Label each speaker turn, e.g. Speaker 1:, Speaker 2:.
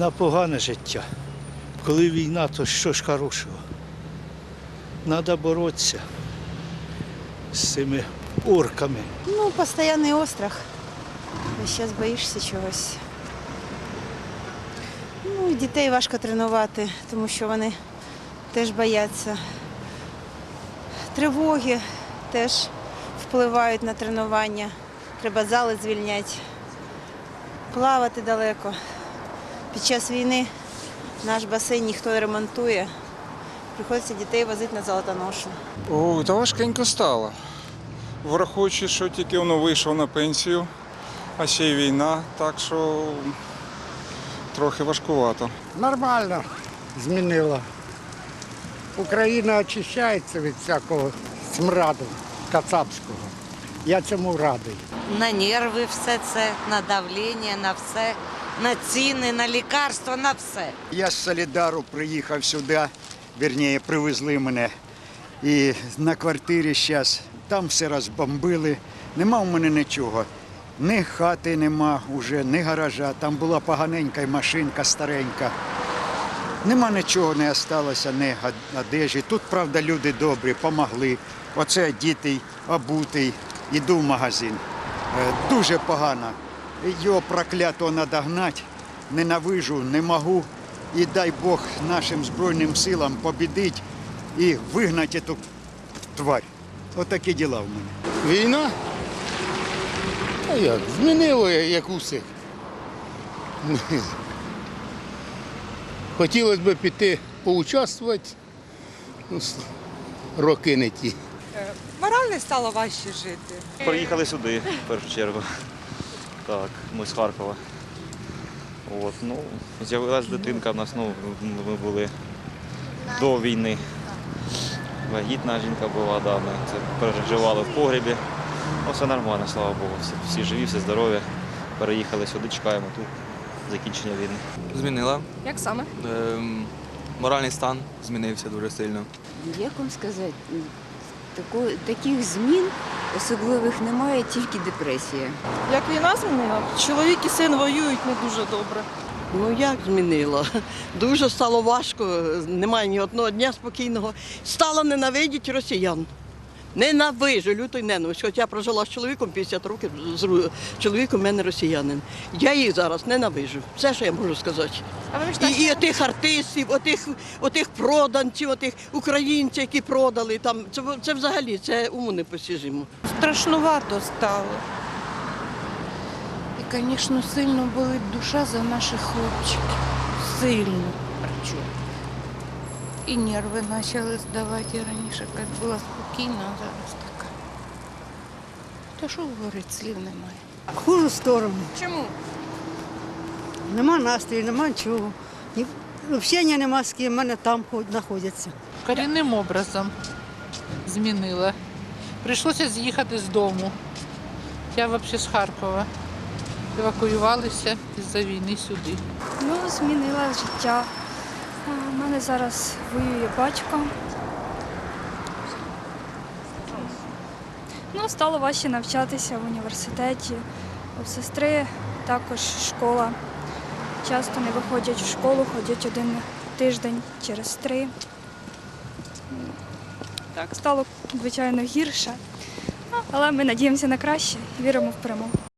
Speaker 1: на погане життя. Коли війна, то що ж хорошого? Треба боротися з цими орками.
Speaker 2: Ну, постоянний острах. Час боїшся чогось. Ну, і дітей важко тренувати, тому що вони теж бояться. Тривоги теж впливають на тренування. Треба зали звільняти, плавати далеко. Під час війни наш басейн ніхто не ремонтує. Приходиться дітей возити на золотоношу.
Speaker 3: О, та важкенько стало. Враховуючи, що тільки воно вийшов на пенсію, а ще й війна, так що трохи важкувато.
Speaker 4: Нормально змінила. Україна очищається від всякого смраду кацапського. Я цьому радий.
Speaker 5: на нерви все це, на давлення, на все, на ціни, на лікарства, на все.
Speaker 6: Я з Солідару приїхав сюди, вірніше, привезли мене. І на квартирі зараз там все розбомбили. Нема в мене нічого. Ні хати нема вже, ні гаража. Там була поганенька машинка старенька. Нема нічого, не залишилося, ні одежі. Тут, правда, люди добрі, помогли. Оце діти обутий, іду в магазин. Е, Дуже погано. Його проклятого треба гнати. Ненавижу, не можу. І дай Бог нашим Збройним силам побідить і вигнати цю тварь. Отакі діла в мене.
Speaker 7: Війна? А як? Змінило як усе. Хотілося б піти поучаствувати. Ну, роки не ті.
Speaker 8: Морально стало важче жити.
Speaker 9: Приїхали сюди в першу чергу. Так, ми з Харкова. От, ну, з'явилась дитинка в нас, ну, ми були до війни. Вагітна жінка була, да, ми це переживали в погрібі. Ну, все нормально, слава Богу. Всі, всі живі, всі здорові. Переїхали сюди, чекаємо тут закінчення війни.
Speaker 10: Змінила.
Speaker 8: Як саме?
Speaker 10: Ем, моральний стан змінився дуже сильно.
Speaker 11: Як вам сказати, тако, таких змін особливих немає, тільки депресія.
Speaker 8: Як війна змінила? Чоловік і син воюють не дуже добре.
Speaker 12: Ну як змінило? Дуже стало важко, немає ні одного дня спокійного. Стала ненавидіти росіян. Ненавижу, лютий ненависть. Хоч я прожила з чоловіком 50 років, з ру- чоловіком в мене росіянин. Я їх зараз ненавижу. Все, що я можу сказати.
Speaker 8: А ви
Speaker 12: І, і отих артистів, отих, отих проданців, отих українців, які продали там. Це, це взагалі це уму непостижимо.
Speaker 8: Страшнувато стало.
Speaker 11: І, звісно, сильно болить душа за наших хлопчиків. Сильно. Причому. І нерви почали здавати І раніше, як була спокійна, а зараз така. Та що говорить, слів немає.
Speaker 12: Хужу сторону.
Speaker 8: Чому?
Speaker 12: Нема настрою, нема нічого. Ні, Общення нема з ким, в мене там знаходяться.
Speaker 8: Корінним образом змінила. Прийшлося з'їхати з дому. Я взагалі з Харкова. Евакуювалися із-за війни сюди.
Speaker 11: Ну, змінила життя. У мене зараз воює батько. Ну, стало важче навчатися в університеті. У сестри також школа. Часто не виходять в школу, ходять один тиждень через три. Так, стало, звичайно, гірше. Ну, Але ми надіємося на краще і віримо в перемогу.